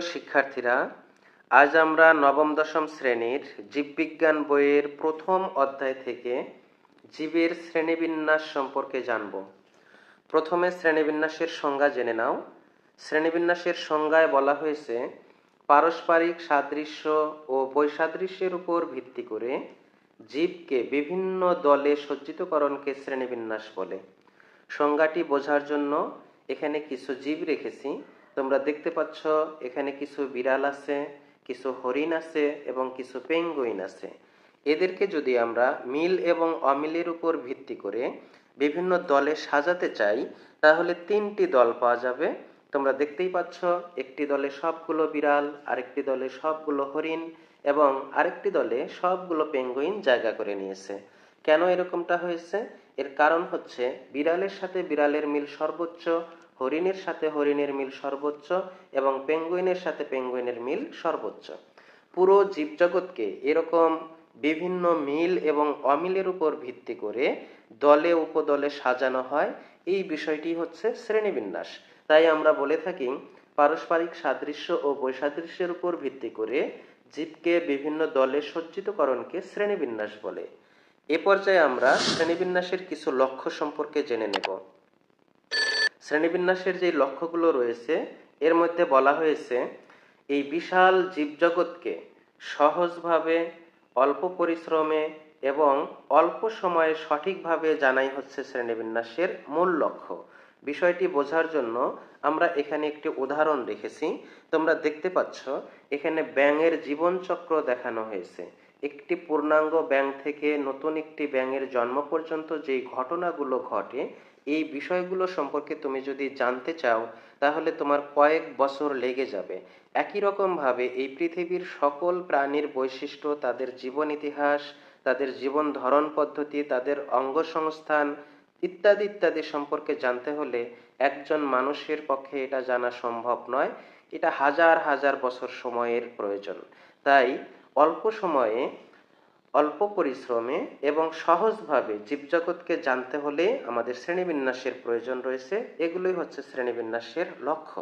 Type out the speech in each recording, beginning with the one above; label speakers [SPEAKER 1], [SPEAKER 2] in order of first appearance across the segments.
[SPEAKER 1] সুপ্রিয় শিক্ষার্থীরা, আজ আমরা নবম, দশম শ্রেণির জীববিজ্ঞান বইয়ের প্রথম অধ্যায় থেকে জীবের শ্রেণীবিন্যাস সম্পর্কে জানব। প্রথমে শ্রেণীবিন্যাসের সংজ্ঞা জেনে নাও। শ্রেণীবিন্যাসের সংজ্ঞায় বলা হয়েছে, পারস্পরিক সাদৃশ্য ও বৈসাদৃশ্যের উপর ভিত্তি করে জীবকে বিভিন্ন দলে সজ্জিতকরণকে শ্রেণীবিন্যাস বলে। সংজ্ঞাটি বোঝার জন্য এখানে কিছু জীব রেখেছি। তোমরা দেখতে পাচ্ছ, এখানে কিছু বিড়াল আছে, কিছু হরিণ আছে এবং কিছু পেঙ্গুইন আছে। এদেরকে যদি আমরা মিল এবং অমিলের উপর ভিত্তি করে বিভিন্ন দলে সাজাতে চাই, তাহলে তিনটি দল পাওয়া যাবে। তোমরা দেখতেই পাচ্ছ, একটি দলে সবগুলো বিড়াল, আরেকটি দলে সবগুলো হরিণ এবং আরেকটি দলে সবগুলো পেঙ্গুইন জায়গা করে নিয়েছে। কেন এরকমটা হয়েছে? এর কারণ হচ্ছে, বিড়ালের সাথে বিড়ালের মিল সর্বোচ্চ হরিণের সাথে হরিণের মিল সর্বোচ্চ এবং পেঙ্গুইনের সাথে পেঙ্গুইনের মিল সর্বোচ্চ। পুরো জীবজগৎকে এরকম বিভিন্ন মিল এবং অমিলের উপর ভিত্তি করে দলে উপদলে সাজানো হয়। এই বিষয়টি হচ্ছে শ্রেণীবিন্যাস। তাই আমরা বলে থাকি, পারস্পরিক সাদৃশ্য ও বৈসাদৃশ্যের উপর ভিত্তি করে জীবকে বিভিন্ন দলে সজ্জিতকরণকে শ্রেণীবিন্যাস বলে। এ পর্যায়ে আমরা শ্রেণীবিন্যাসের কিছু লক্ষ্য সম্পর্কে জেনে নেব। শ্রেণীবিন্যাসের যে লক্ষ্যগুলো রয়েছে, এর মধ্যে বলা হয়েছে, এই বিশাল জীবজগৎকে সহজভাবে, অল্প পরিশ্রমে এবং অল্প সময়ে সঠিকভাবে জানাই হচ্ছে শ্রেণীবিন্যাসের মূল লক্ষ্য। বিষয়টি বোঝার জন্য আমরা এখানে একটি উদাহরণ রেখেছি। তোমরা দেখতে পাচ্ছ, এখানে ব্যাঙের জীবনচক্র দেখানো হয়েছে। একটি পূর্ণাঙ্গ ব্যাং থেকে নতুন একটি ব্যাঙের জন্ম পর্যন্ত যেই ঘটনাগুলো ঘটে এই বিষয়গুলো সম্পর্কে তুমি যদি জানতে চাও, তাহলে তোমার কয়েক বছর লেগে যাবে। একই রকমভাবে এই পৃথিবীর সকল প্রাণীর বৈশিষ্ট্য, তাদের জীবন ইতিহাস, তাদের জীবন ধরন পদ্ধতি, তাদের অঙ্গসংস্থান ইত্যাদি ইত্যাদি সম্পর্কে জানতে হলে একজন মানুষের পক্ষে এটা জানা সম্ভব নয়। এটা হাজার হাজার বছর সময়ের প্রয়োজন। তাই অল্প সময়ে অল্প পরিশ্রমে এবং সহজভাবে জীবজগৎকে জানতে হলে আমাদের শ্রেণীবিন্যাসের প্রয়োজন রয়েছে। এগুলোই হচ্ছে শ্রেণীবিন্যাসের লক্ষ্য।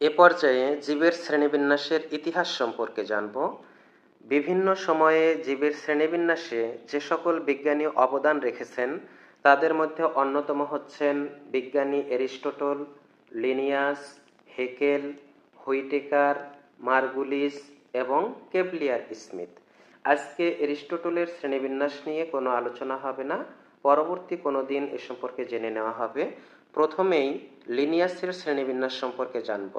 [SPEAKER 1] এ পর্যায়ে জীবের শ্রেণীবিন্যাসের ইতিহাস সম্পর্কে জানব। বিভিন্ন সময়ে জীবের শ্রেণীবিন্যাসে যে সকল বিজ্ঞানী অবদান রেখেছেন, তাদের মধ্যে অন্যতম হচ্ছেন বিজ্ঞানী Aristotle, Linnaeus, Haeckel, Whittaker, Margulis এবং কেবলিয়ার স্মিথ। আজকে এরিস্টোটলের শ্রেণীবিন্যাস নিয়ে কোনো আলোচনা হবে না। পরবর্তী কোনো দিন এ সম্পর্কে জেনে নেওয়া হবে। প্রথমেই লিনিয়াসের শ্রেণীবিন্যাস সম্পর্কে জানব।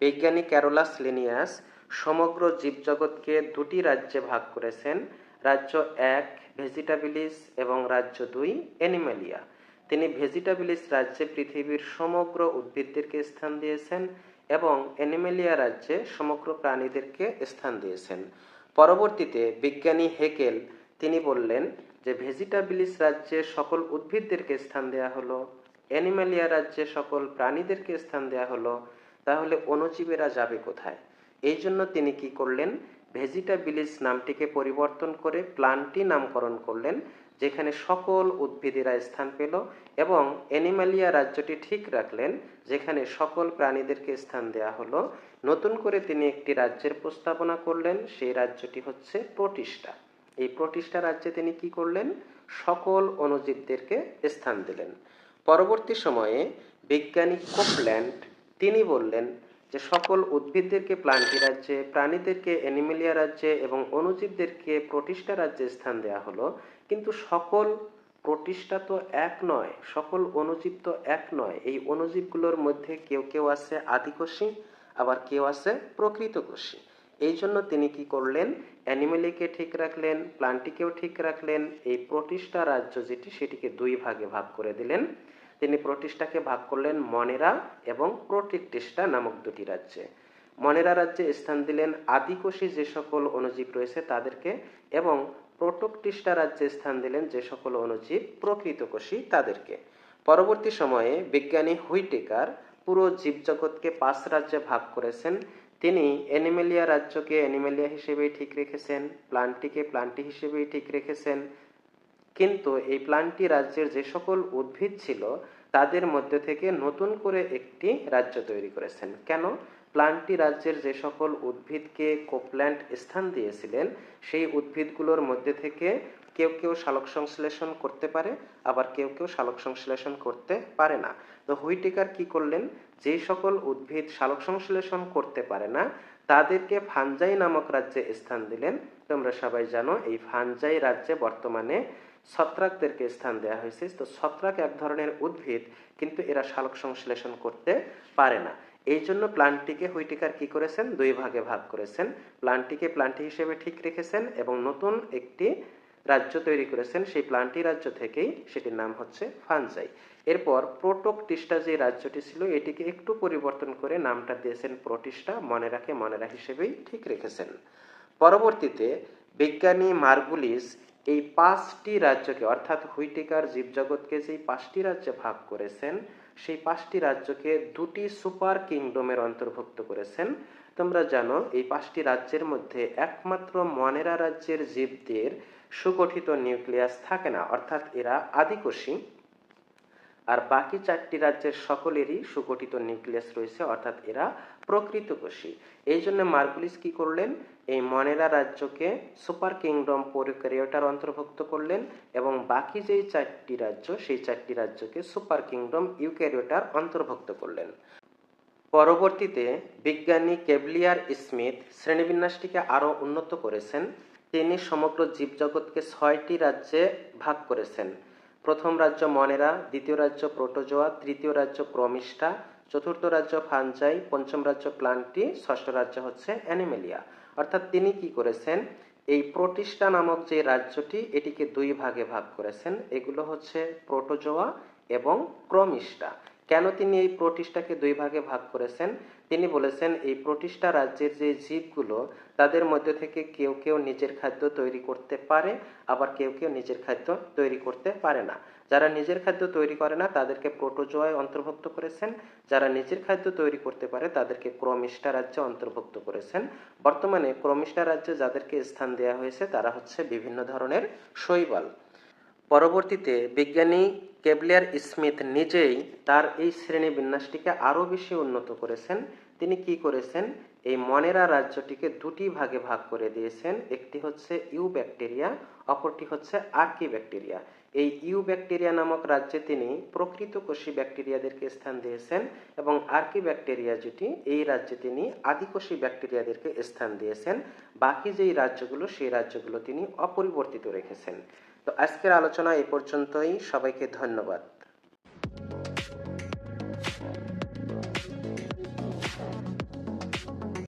[SPEAKER 1] বিজ্ঞানী ক্যারোলাস লিনিয়াস সমগ্র জীবজগৎকে দুটি রাজ্যে ভাগ করেছেন, রাজ্য এক ভেজিটাবিলিস এবং রাজ্য দুই অ্যানিমালিয়া। তিনি ভেজিটাবিলিস রাজ্যে পৃথিবীর সমগ্র উদ্ভিদদেরকে স্থান দিয়েছেন এবং অ্যানিমেলিয়া রাজ্যে সমগ্র প্রাণীদেরকে স্থান দিয়েছেন। পরবর্তীতে বিজ্ঞানী হেকেল তিনি বললেন যে ভেজিটাবিলিস রাজ্যে সকল উদ্ভিদদেরকে স্থান দেয়া হলো অ্যানিমালিয়া রাজ্যে সকল প্রাণীদেরকে স্থান দেয়া হলো, তাহলে অণুজীবেরা যাবে কোথায়? এই জন্য তিনি কি করলেন? ভেজিটাবিলিস নামটিকে পরিবর্তন করে প্লান্টি নামকরণ করলেন যেখানে সকল উদ্ভিদেরা স্থান পেল এবং অ্যানিমালিয়া রাজ্যটি ঠিক রাখলেন, যেখানে সকল প্রাণীদেরকে স্থান দেওয়া হলো। নতুন করে তিনি একটি রাজ্যের প্রস্তাবনা করলেন, সেই রাজ্যটি হচ্ছে প্রতিষ্ঠা। এই প্রতিষ্ঠা রাজ্যে তিনি কি করলেন? সকল অনুজীবদেরকে স্থান দিলেন। পরবর্তী সময়ে বিজ্ঞানী কোপল্যান্ড তিনি বললেন যে, সকল উদ্ভিদদেরকে প্লান্টি রাজ্যে, প্রাণীদেরকে অ্যানিমেলিয়া রাজ্যে এবং অনুজীবদেরকে প্রতিষ্ঠা রাজ্যে স্থান দেওয়া হলো। কিন্তু সকল প্রতিষ্ঠা তো এক নয়, সকল অনুজীব তো এক নয়। এই অনুজীবগুলোর মধ্যে কেউ কেউ আছে আদিকোষী, আবার কেউ আছে প্রকৃতকোষী। এই জন্য তিনি কি করলেন? অ্যানিমেলিকে ঠিক রাখলেন প্লান্টিকেও ঠিক রাখলেন, এই প্রতিষ্ঠা রাজ্য যেটি সেটিকে দুই ভাগে ভাগ করে দিলেন। তিনি প্রতিষ্ঠাকে ভাগ করলেন মনেরা এবং প্রতিষ্ঠা নামক দুটি রাজ্যে। মনেরা রাজ্যে স্থান দিলেন আদিকোষী যে সকল অনুজীব রয়েছে তাদেরকে এবং প্রোটোকটিস্টা রাজ্যে স্থান দিলেন যে সকল অনুজীব প্রকৃতকোষী তাদেরকে। পরবর্তী সময়ে বিজ্ঞানী হুইটেকার পুরো জীবজগৎকে পাঁচ রাজ্যে ভাগ করেছেন। তিনি অ্যানিমেলিয়া রাজ্যকে অ্যানিমেলিয়া হিসেবেই ঠিক রেখেছেন, প্লান্টিকে প্লান্টি হিসেবেই ঠিক রেখেছেন। কিন্তু এই প্লান্টি রাজ্যের যে সকল উদ্ভিদ ছিল, তাদের মধ্যে থেকে নতুন করে একটি রাজ্য তৈরি করেছেন। কেন? প্লান্টি রাজ্যের যে সকল উদ্ভিদকে কোপ্ল্যান্ট স্থান দিয়েছিলেন, সেই উদ্ভিদগুলোর মধ্যে থেকে কেউ কেউ সালোক সংশ্লেষণ করতে পারে, আবার কেউ কেউ সালোক সংশ্লেষণ করতে পারে না। তো হুইটেকার কি করলেন? যেই সকল উদ্ভিদ সালোক সংশ্লেষণ করতে পারে না, তাদেরকে ফানজাই নামক রাজ্যে স্থান দিলেন। তোমরা সবাই জানো, এই ফানজাই রাজ্যে বর্তমানে ছত্রাকদেরকে স্থান দেওয়া হয়েছে। তো ছত্রাক এক ধরনের উদ্ভিদ, কিন্তু এরা সালোক সংশ্লেষণ করতে পারে না। এই জন্য প্লান্টটিকে হুইটেকার কি করেছেন? দুই ভাগে ভাগ করেছেন। প্লান্টটিকে প্লান্টি হিসেবে ঠিক রেখেছেন এবং নতুন একটি রাজ্য তৈরি করেছেন। সেই প্লান্টি রাজ্য থেকেই সেটির নাম হচ্ছে ফানজাই। এরপর প্রোটোকটিস্টা যে রাজ্যটি ছিল, এটিকে একটু পরিবর্তন করে নামটা দিয়েছেন প্রোটিস্টা, মনে রাখে মনেরা হিসেবেই ঠিক রেখেছেন। পরবর্তীতে বিজ্ঞানী মার্গুলিস এই পাঁচটি রাজ্যকে, অর্থাৎ হুইটিকার জীবজগৎকে যেই পাঁচটি রাজ্যে ভাগ করেছেন সেই পাঁচটি রাজ্যকে দুটি সুপার কিংডমের অন্তর্ভুক্ত করেছেন। তোমরা জানো, এই পাঁচটি রাজ্যের মধ্যে একমাত্র মনেরা রাজ্যের জীবদের সুগঠিত নিউক্লিয়াস থাকে না, অর্থাৎ এরা আদিকোষী। আর বাকি চারটি রাজ্যের সকলেরই সুগঠিত নিউক্লিয়াস রয়েছে, অর্থাৎ এরা প্রকৃতকোষী। এই জন্য মার্গুলিস কি করলেন? এই মনেরা রাজ্যকে সুপার কিংডম পরিক্রিয়টার অন্তর্ভুক্ত করলেন এবং বাকি যেই চারটি রাজ্য, সেই চারটি রাজ্যকে সুপার কিংডম ইউক্যারিওটার অন্তর্ভুক্ত করলেন। পরবর্তীতে বিজ্ঞানী কেবলিয়ার স্মিথ শ্রেণীবিন্যাসটিকে আরও উন্নত করেছেন। তিনি সমগ্র জীবজগৎকে ছয়টি রাজ্যে ভাগ করেছেন। প্রথম রাজ্য মনেরা, দ্বিতীয় রাজ্য প্রোটোজোয়া, তৃতীয় রাজ্য ক্রমিষ্ঠা চতুর্থ রাজ্য ফানজাই পঞ্চম রাজ্য প্লান্টি ষষ্ঠ রাজ্য হচ্ছে অ্যানিমেলিয়া। অর্থাৎ তিনি কি করেছেন? এই প্রতিষ্ঠা নামক যে রাজ্যটি, এটিকে দুই ভাগে ভাগ করেছেন। এগুলো হচ্ছে প্রোটোজোয়া এবং ক্রমিষ্ঠা কেন তিনি এই প্রোটিস্টাকে দুই ভাগে ভাগ করেছেন? তিনি বলেছেন, এই প্রোটিস্টা রাজ্যের যে জীবগুলো, তাদের মধ্যে থেকে কেউ কেউ নিজের খাদ্য তৈরি করতে পারে, আবার কেউ কেউ নিজের খাদ্য তৈরি করতে পারে না। যারা নিজের খাদ্য তৈরি করে না, তাদেরকে প্রোটোজোয়ায় অন্তর্ভুক্ত করেছেন। যারা নিজের খাদ্য তৈরি করতে পারে, তাদেরকে ক্রমিষ্ঠা রাজ্যে অন্তর্ভুক্ত করেছেন। বর্তমানে ক্রমিষ্ঠা রাজ্যে যাদেরকে স্থান দেওয়া হয়েছে, তারা হচ্ছে বিভিন্ন ধরনের শৈবাল। পরবর্তীতে বিজ্ঞানী কেবলিয়ার স্মিথ নিজেই তার এই শ্রেণি বিন্যাসটিকে আরও বেশি উন্নত করেছেন। তিনি কি করেছেন? এই মনেরা রাজ্যটিকে দুটি ভাগে ভাগ করে দিয়েছেন। একটি হচ্ছে ইউ ব্যাকটেরিয়া অপরটি হচ্ছে আর্কি ব্যাকটেরিয়া এই ইউ ব্যাকটেরিয়া নামক রাজ্যে তিনি প্রকৃত কোষী ব্যাকটেরিয়াদেরকে স্থান দিয়েছেন এবং আর্কি ব্যাকটেরিয়া যেটি, এই রাজ্যে তিনি আদিকোষী ব্যাকটেরিয়াদেরকে স্থান দিয়েছেন। বাকি যেই রাজ্যগুলো, সেই রাজ্যগুলো তিনি অপরিবর্তিত রেখেছেন। তো আজকের আলোচনা এ পর্যন্তই। সবাইকে ধন্যবাদ।